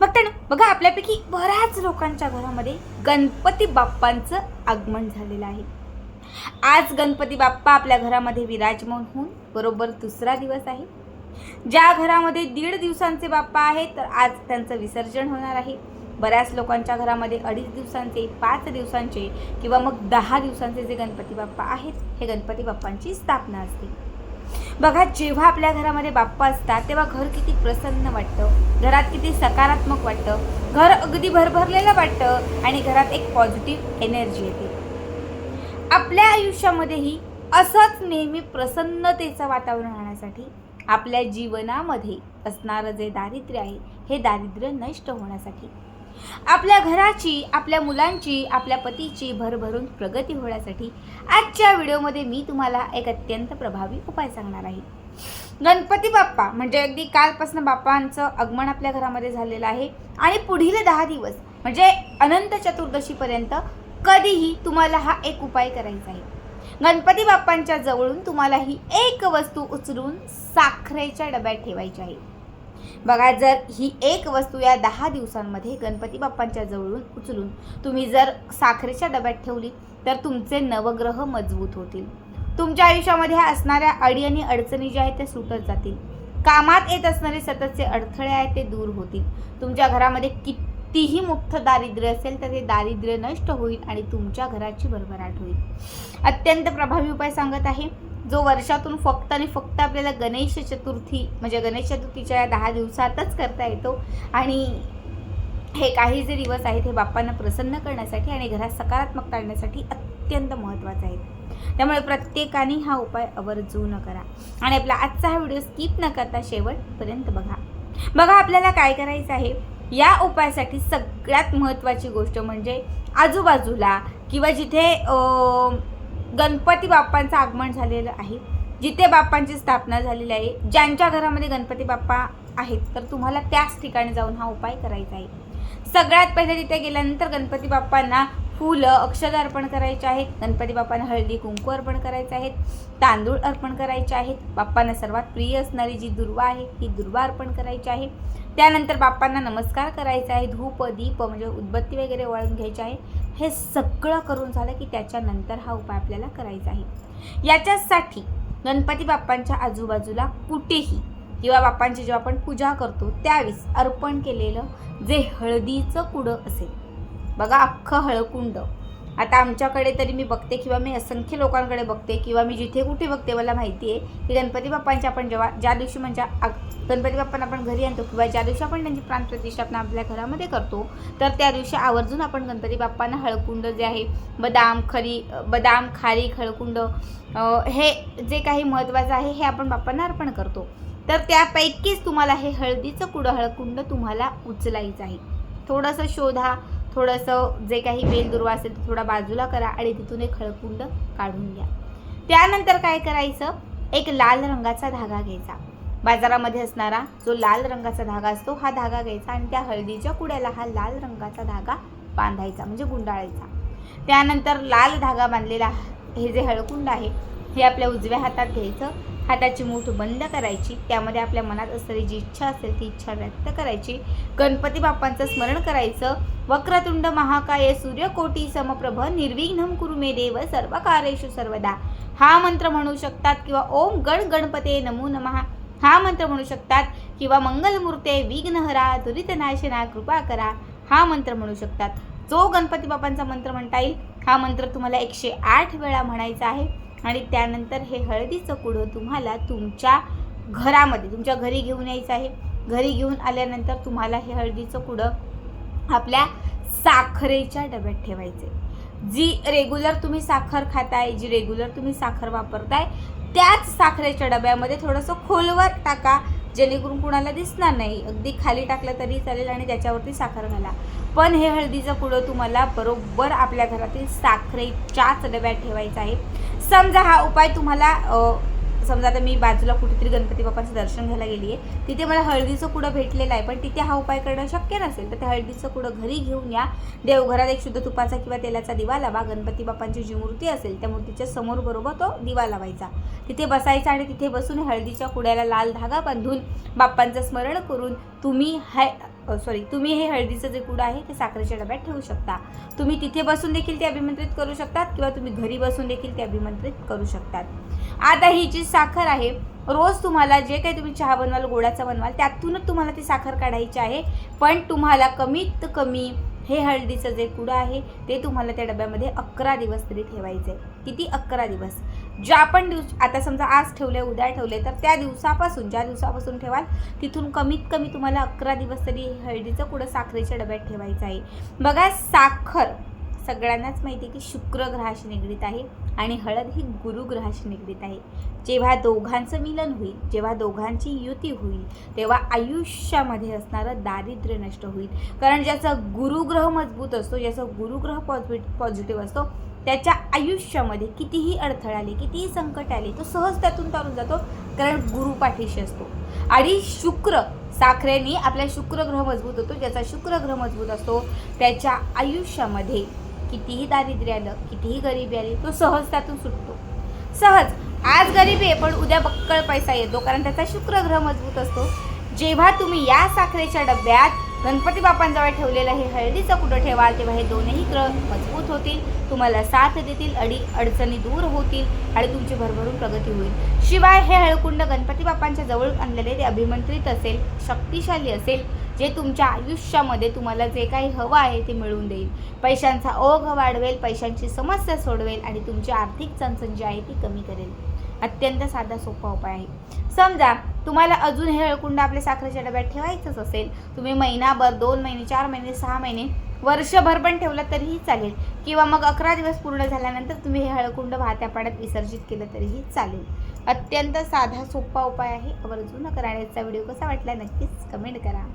मग त्यानं बघा आपल्यापैकी बऱ्याच लोकांच्या घरामध्ये गणपती बाप्पांचं आगमन झालेलं आहे. आज गणपती बाप्पा आपल्या घरामध्ये विराजमान होऊन बरोबर दुसरा दिवस आहे. ज्या घरामध्ये दीड दिवसांचे बाप्पा आहेत तर आज त्यांचं विसर्जन होणार आहे. बऱ्याच लोकांच्या घरामध्ये अडीच दिवसांचे पाच दिवसांचे किंवा मग दहा दिवसांचे जे गणपती बाप्पा आहेत हे गणपती बाप्पांची स्थापना असते. बघा जेव्हा आपल्या घरामध्ये बाप्पा असतात तेव्हा घर किती प्रसन्न वाटतं. घरात किती सकारात्मक वाटतं. घर अगदी भरभरलेलं वाटतं आणि घरात एक पॉझिटिव्ह एनर्जी येते. आपल्या आयुष्यामध्येही असंच नेहमी प्रसन्नतेचं वातावरण राहण्यासाठी आपल्या जीवनामध्ये असणारं जे दारिद्र्य आहे हे दारिद्र्य नष्ट होण्यासाठी आपल्या घराची आपल्या मुलांची आपल्या पतीची भरभरून प्रगती होण्यासाठी आजच्या व्हिडिओमध्ये मी तुम्हाला एक अत्यंत प्रभावी उपाय सांगणार आहे. गणपती बाप्पा म्हणजे अगदी कालपासून बाप्पांचं आगमन आपल्या घरामध्ये झालेलं आहे आणि पुढील दहा दिवस म्हणजे अनंत चतुर्दशीपर्यंत कधीही तुम्हाला हा एक उपाय करायचा आहे. गणपती बाप्पांच्या जवळून तुम्हाला ही एक वस्तू उचलून साखरेच्या डब्यात ठेवायची आहे. बघा जर ही एक वस्तू या दहा दिवसांमध्ये गणपती बाप्पांच्या जवळून उचलून तुम्ही जर साखरेच्या डब्यात ठेवली तर तुमचे नवग्रह मजबूत होतील. तुमच्या आयुष्यामध्ये असणाऱ्या अडी आणि अडचणी ज्या आहेत त्या सुटत जातील. कामात येत असणारे सततचे अडथळे आहेत ते दूर होतील. तुमच्या घरामध्ये कितीही मोठं दारिद्र्य असेल तर ते दारिद्र्य नष्ट होईल आणि तुमच्या घराची भरभराट होईल. अत्यंत प्रभावी उपाय सांगत आहे. जो वर्षातून फक्त आणि फक्त आपल्याला गणेश चतुर्थी म्हणजे गणेश चतुर्थीच्या या दहा दिवसातच करता येतो. आणि हे काही जे दिवस आहेत हे बाप्पांना प्रसन्न करण्यासाठी आणि घरात सकारात्मकता आणण्यासाठी अत्यंत महत्त्वाचं आहे त्यामुळे प्रत्येकाने हा उपाय आवर्जून करा. आणि आपला आजचा हा व्हिडिओ स्किप न करता शेवटपर्यंत बघा. बघा आपल्याला काय करायचं आहे? या उपायासाठी सगळ्यात महत्त्वाची गोष्ट म्हणजे आजूबाजूला किंवा जिथे गणपती बाप्पांचं आगमन झालेलं आहे. जिथे बाप्पांची स्थापना झालेली आहे ज्यांच्या घरामध्ये गणपती बाप्पा आहेत तर तुम्हाला त्याच ठिकाणी जाऊन हा उपाय करायचा आहे. सगळ्यात पहिले तिथे गेल्यानंतर गणपती बाप्पांना फुलं अक्षद अर्पण करायचे आहेत. गणपती बाप्पांना हळदी कुंकू अर्पण करायचे आहेत. तांदूळ अर्पण करायचे आहेत. बाप्पांना सर्वात प्रिय असणारी जी दुर्वा आहे ही दुर्वा अर्पण करायची आहे. त्यानंतर बाप्पांना नमस्कार करायचा आहे. धूप दीप म्हणजे उदबत्ती वगैरे वळून घ्यायचे आहे. हे सगळं करून झालं की त्याच्यानंतर हा उपाय आपल्याला करायचा आहे. याच्यासाठी गणपती बाप्पांच्या आजूबाजूला कुठेही किंवा बाप्पांची जेव्हा आपण पूजा करतो त्यावेळेस अर्पण केलेलं जे हळदीचं कुडं असेल बघा अख्खं हळकुंड. आता आमच्याकडे तरी मी बघते किंवा मी असंख्य लोकांकडे बघते किंवा मी जिथे कुठे बघते मला माहिती आहे की गणपती बाप्पांच्या आपण जेव्हा ज्या दिवशी म्हणजे गणपती बाप्पांना आपण घरी आणतो किंवा ज्या दिवशी आपण त्यांची प्राणप्रतिष्ठापना आपल्या घरामध्ये करतो तर त्या दिवशी आवर्जून आपण गणपती बाप्पांना हळकुंड जे आहे बदाम खरी बदाम खारीक हळकुंड हे जे काही महत्त्वाचं आहे हे आपण बाप्पांना अर्पण करतो. तर त्यापैकीच तुम्हाला हे हळदीचं कुडं हळकुंड तुम्हाला उचलायचं आहे. थोडंसं शोधा थोडंसं जे काही बेलदुर्वा असेल ते थोडा बाजूला करा आणि तिथून एक हळकुंड काढून घ्या. त्यानंतर काय करायचं? एक लाल रंगाचा धागा घ्यायचा. बाजारामध्ये असणारा जो लाल रंगाचा धागा असतो हा धागा घ्यायचा आणि त्या हळदीच्या कुड्याला हा लाल रंगाचा धागा बांधायचा म्हणजे गुंडाळायचा. त्यानंतर लाल धागा बांधलेला हे जे हळकुंड आहे हे आपल्या उजव्या हातात घ्यायचं. हाताची मूठ बंद करायची. त्यामध्ये आपल्या मनात असणारी जी इच्छा असेल ती इच्छा व्यक्त करायची. गणपती बाप्पांचं स्मरण करायचं. वक्रतुंड महाकाय सूर्यकोटी समप्रभ निर्विघ्नम कुरु मे देव सर्व कार्येषु सर्वदा. हा मंत्र म्हणू शकतात किंवा ओम गण गणपते नमो नमः. हा मंत्र म्हणू शकतात किंवा मंगलमूर्ते विघ्नहरा दुरितनाशना कृपा करा. हा मंत्र म्हणू शकतात. जो गणपती बाप्पांचा मंत्र म्हणता येईल हा मंत्र तुम्हाला एकशे आठ वेळा म्हणायचा आहे. आणि त्यानंतर हे हळदीचं कुडं तुम्हाला तुमच्या घरामध्ये तुमच्या घरी घेऊन यायचं आहे. घरी घेऊन आल्यानंतर तुम्हाला हे हळदीचं कुडं आपल्या साखरेच्या डब्यात ठेवायचे जी रेग्युलर तुम्ही साखर खाताय जी रेग्युलर तुम्ही साखर वापरताय त्याच साखरेच्या डब्यामध्ये थोडंसं खोलवर टाका. जेणेकरून कुणाला दिसणार नाही. अगदी खाली टाकलं तरी चालेल आणि त्याच्यावरती साखर घाला. पण हे हळदीचं पुडं तुम्हाला बरोबर आपल्या घरातील साखरेच्याच डब्यात ठेवायचं आहे. समजा हा उपाय तुम्हाला समजा आता मी बाजूला कुठेतरी गणपती बाप्पाचं दर्शन घ्यायला गेली आहे तिथे मला हळदीचं कुडं भेटलेलं आहे पण तिथे हा उपाय करणं शक्य नसेल तर त्या हळदीचं कुडं घरी घेऊन या. देवघरात एक शुद्ध तुपाचा किंवा तेलाचा दिवा लावा गणपती बाप्पांची जी मूर्ती असेल त्या मूर्तीच्या समोर बरोबर तो दिवा लावायचा. तिथे बसायचा आणि तिथे बसून हळदीच्या कुड्याला लाल धागा बांधून बाप्पांचं स्मरण करून तुम्ही हाय सॉरी तुम्ही हे हळदीचं जे कुडं आहे ते साखरेच्या डब्यात ठेवू शकता. तुम्ही तिथे बसून देखील ते अभिमंत्रित करू शकतात किंवा तुम्ही घरी बसून देखील ते अभिमंत्रित करू शकतात. आता ही जी साखर आहे रोज तुम्हाला जे काही तुम्ही चहा बनवाल गोडाचा बनवाल त्यातूनच तुम्हाला ती साखर काढायची आहे. पण तुम्हाला कमीत कमी हे हळदीचं जे कुडं आहे ते तुम्हाला त्या डब्यामध्ये अकरा दिवस तरी ठेवायचं आहे. किती? अकरा दिवस. ज्या आपण दिवस आता समजा आज ठेवले उद्या ठेवले तर त्या दिवसापासून ज्या दिवसापासून ठेवाल तिथून कमीत कमी तुम्हाला अकरा दिवस तरी हळदीचं कुडं साखरेच्या डब्यात ठेवायचं आहे. बघा साखर सगळ्यांनाच माहिती आहे की शुक्र ग्रहाशी निगडीत आहे आणि हळद ही गुरुग्रहाशी निगडीत आहे. जेव्हा दोघांचं मिलन होईल जेव्हा दोघांची युती होईल तेव्हा आयुष्यामध्ये असणारं दारिद्र्य नष्ट होईल. कारण ज्याचा गुरुग्रह मजबूत असतो ज्याचा गुरुग्रह पॉझि पॉझिटिव्ह असतो त्याच्या आयुष्यामध्ये कितीही अडथळे आले कितीही संकट आले तो सहज त्यातून तारून जातो कारण गुरु पाठीशी असतो. आणि शुक्र साखरेने आपला शुक्रग्रह मजबूत होतो ज्याचा शुक्रग्रह मजबूत असतो त्याच्या आयुष्यामध्ये कितीही दारिद्र्य आलं कितीही गरिबी आली तो सहज त्यातून सुटतो. सहज. आज गरिबी आहे पण उद्या बक्कळ पैसा येतो कारण त्याचा शुक्र ग्रह मजबूत असतो जेव्हा तुम्ही या साखरेच्या डब्यात गणपती बाप्पांजवळ ठेवलेलं हे हळदीचं कुठं ठेवाल तेव्हा हे दोनही ग्रह मजबूत होतील तुम्हाला साथ देतील अडी अडचणी दूर होतील आणि तुमची भरभरून प्रगती होईल. शिवाय हे हळकुंड गणपती बापांच्या जवळ आणलेले ते अभिमंत्रित असेल शक्तिशाली असेल जे तुमच्या आयुष्यामध्ये तुम्हाला जे काही हवं आहे ते मिळवून देईल. पैशांचा ओघ वाढवेल पैशांची समस्या सोडवेल आणि तुमची आर्थिक चणचण जी आहे ती कमी करेल. अत्यंत साधा सोपा उपाय आहे. समजा तुम्हाला अजून हे हळकुंड आपल्या साखरेच्या डब्यात ठेवायचंच असेल तुम्ही महिनाभर दोन महिने चार महिने सहा महिने वर्षभर पण ठेवलं तरीही चालेल. किंवा मग अकरा दिवस पूर्ण झाल्यानंतर तुम्ही हे हळकुंड वाहत्या पाण्यात विसर्जित केलं तरीही चालेल. अत्यंत साधा सोपा उपाय आहे. आवर्जून करा व्हिडिओ कसा वाटला नक्कीच कमेंट करा.